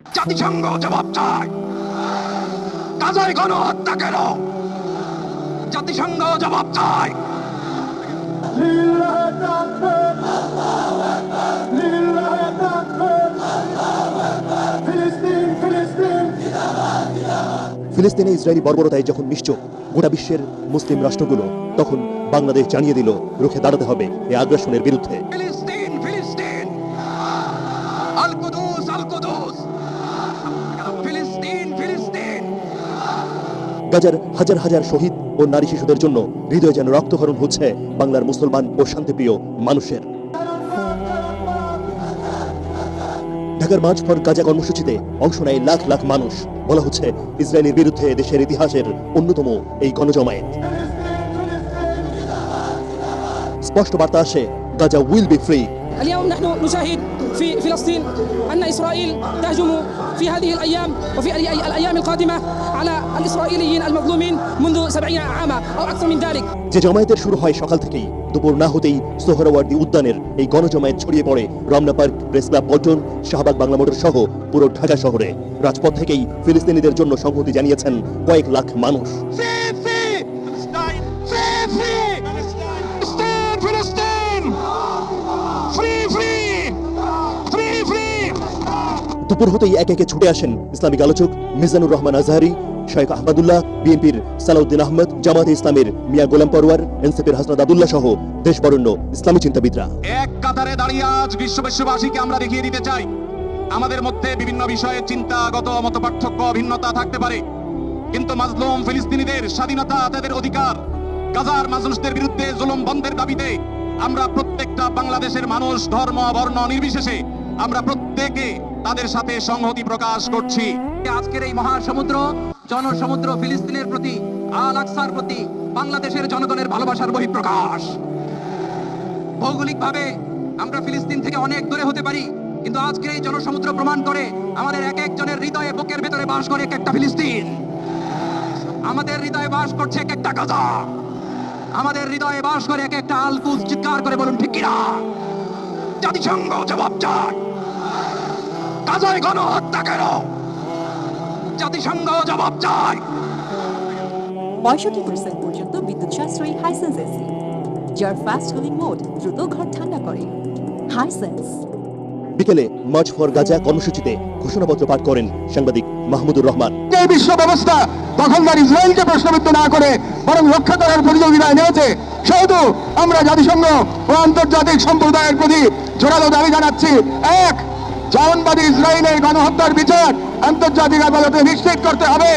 জাতিসংঘ জবাব চায় গাজায় গণহত্যা কেন? জাতিসংঘ জবাব চায় ফিলিস্তিনে ইসরায়েলি বর্বরতায় যখন নিশ্চুপ গোটা বিশ্বের মুসলিম রাষ্ট্রগুলো তখন বাংলাদেশ জানিয়ে দিল রুখে দাঁড়াতে হবে এই আগ্রাসনের বিরুদ্ধে। গাজার হাজার হাজার শহীদ ও নারী শিশুদের জন্য হৃদয় যেন রক্তক্ষরণ হচ্ছে বাংলার মুসলমান ও শান্তিপ্রিয় মানুষের। ঢাকার মাঝ ফর গাজা কর্মসূচিতে অংশ নেয় লাখ লাখ মানুষ। বলা হচ্ছে, ইসরায়েলের বিরুদ্ধে দেশের ইতিহাসের অন্যতম এই গণজমায়েত। স্পষ্ট বার্তা আসে, গাজা উইল বি ফ্রি। اليوم نحن نشاهد في فلسطين أن إسرائيل تهجم في هذه الأيام وفي الأي- الأيام القادمة على الإسرائيليين المظلومين منذ سبعين عاما أو أكثر من ذلك যে জমায়েতের শুরু হয় সকাল থেকেই দুপুর না হতেই সোহরাওয়ার্দী উদ্যানের এই গণজমায়েত ছড়িয়ে পড়ে Ramna park press club Paltan Shahbag Bangla motor সহ পুরো ঢাকা শহরে রাজপথ থেকেই ফিলিস্তিনিদের জন্য সংহতি জানিয়েছেন কয়েক লাখ মানুষ দুপুর হতেই একে একে ছুটে আসেন ইসলামিক আলোচক মিজানুর রহমান আজহারি শেখ আহমদুল্লাহ, বিএনপির সালাউদ্দিন আহমদ, জামাতে ইসলামের মিয়া গোলাম পরওয়ার, এনসিপির হাসনাদ আবদুল্লাহ সহ দেশবরণ্য ইসলামী চিন্তাবিদরা। এক কাতারে দাঁড়িয়ে আজ বিশ্ববাসীকে আমরা দেখিয়ে দিতে চাই, আমাদের মধ্যে বিভিন্ন বিষয়ে চিন্তাগত মত পার্থক্য ভিন্নতা থাকতে পারে। কিন্তু মাজলুম ফিলিস্তিনিদের স্বাধীনতা তাদের অধিকার। গাজার মানুষদের বিরুদ্ধে জুলুম বন্ধের দাবিতে আমরা প্রত্যেকটা বাংলাদেশের মানুষ, ধর্ম, বর্ণ নির্বিশেষে আমরা প্রত্যেকে তাদের সাথে সংহতি প্রকাশ করছি। আজকের এই মহাসমুদ্র, জনসমুদ্র ফিলিস্তিনের প্রতি, আল আকসার প্রতি, বাংলাদেশের জনগণের ভালোবাসার বহিঃপ্রকাশ। ভৌগোলিকভাবে আমরা ফিলিস্তিন থেকে অনেক দূরে হতে পারি, কিন্তু আজকের এই জনসমুদ্র প্রমাণ করে আমাদের এক একজনের হৃদয়ে বুকের ভেতরে বাস করে এক একটা ফিলিস্তিন। আমাদের হৃদয়ে বাস করছে এক একটা গাজা। আমাদের হৃদয়ে বাস করে এক একটা আলকুজ চিৎকার করে বলুন, ঠিক কিনা? জাতিসংঘ জবাব চায় গাজায় গণহত্যা কেন? জাতিসংঘ জবাব চায়। পঁয়ষট্টি পার্সেন্ট পর্যন্ত বিদ্যুৎ সাশ্রয়ী হাইসেন্স এসি যার ফাস্ট কুলিং মোড দ্রুত ঘর ঠান্ডা করে। হাইসেন্স বিকেলে মার্চ ফর গাজা কর্মসূচিতে ঘোষণাপত্র পাঠ করেন সাংবাদিক মাহমুদুর রহমান। এই বিশ্ব ব্যবস্থা দখলদার ইসরায়েলকে প্রশ্নবিদ্ধ না করে বরং রক্ষা করার প্রতিযোগিতায় নেমেছে। সেহেতু আমরা জাতিসংঘ ও আন্তর্জাতিক সম্প্রদায়ের প্রতি জোরালো দাবি জানাচ্ছি। এক জায়নবাদী ইসরায়েলের গণহত্যার বিচার আন্তর্জাতিক আদালতে নিশ্চিত করতে হবে।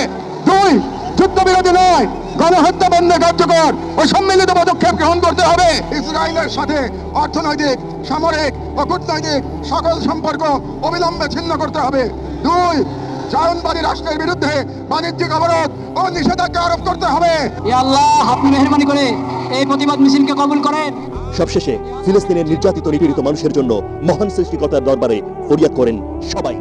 দুই যুদ্ধবিরতি নয় গণহত্যা বন্ধে কার্যকর ও সম্মিলিত পদক্ষেপ গ্রহণ করতে হবে। ইসরায়েলের সাথে অর্থনৈতিক সামরিক ও কূটনৈতিক সকল সম্পর্ক অবিলম্বে ছিন্ন করতে হবে। দুই জায়নবাদী রাষ্ট্রের বিরুদ্ধে বাণিজ্যিক অবরোধ ও নিষেধাজ্ঞা আরোপ করতে হবে। আল্লাহ আপনি মেহরবানি করে এই প্রতিবাদ মিছিলকে কবুল করেন। সবশেষে ফিলিস্তিনের নির্যাতিত নিপীড়িত মানুষের জন্য মহান সৃষ্টিকর্তার দরবারে ফরিয়াদ করেন সবাই।